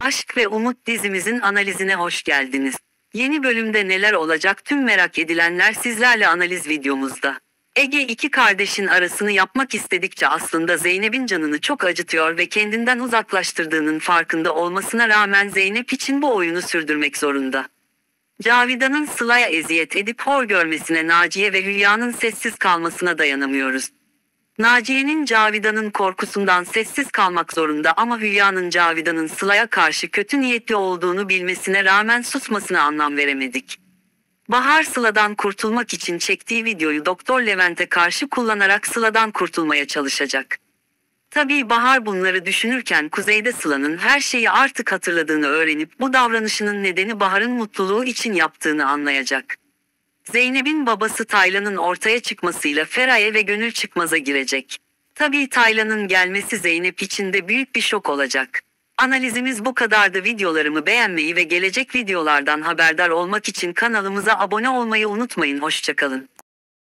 Aşk ve Umut dizimizin analizine hoş geldiniz. Yeni bölümde neler olacak tüm merak edilenler sizlerle analiz videomuzda. Ege iki kardeşin arasını yapmak istedikçe aslında Zeynep'in canını çok acıtıyor ve kendinden uzaklaştırdığının farkında olmasına rağmen Zeynep için bu oyunu sürdürmek zorunda. Cavidan'ın Sıla'ya eziyet edip hor görmesine Naciye ve Hülya'nın sessiz kalmasına dayanamıyoruz. Naciye'nin Cavidan'ın korkusundan sessiz kalmak zorunda ama Hülya'nın Cavidan'ın Sıla'ya karşı kötü niyetli olduğunu bilmesine rağmen susmasına anlam veremedik. Bahar Sıla'dan kurtulmak için çektiği videoyu Doktor Levent'e karşı kullanarak Sıla'dan kurtulmaya çalışacak. Tabii Bahar bunları düşünürken Kuzey'de Sıla'nın her şeyi artık hatırladığını öğrenip bu davranışının nedeni Bahar'ın mutluluğu için yaptığını anlayacak. Zeynep'in babası Taylan'ın ortaya çıkmasıyla Feraye ve Gönül çıkmaza girecek. Tabii Taylan'ın gelmesi Zeynep için de büyük bir şok olacak. Analizimiz bu kadardı. Videolarımı beğenmeyi ve gelecek videolardan haberdar olmak için kanalımıza abone olmayı unutmayın. Hoşçakalın.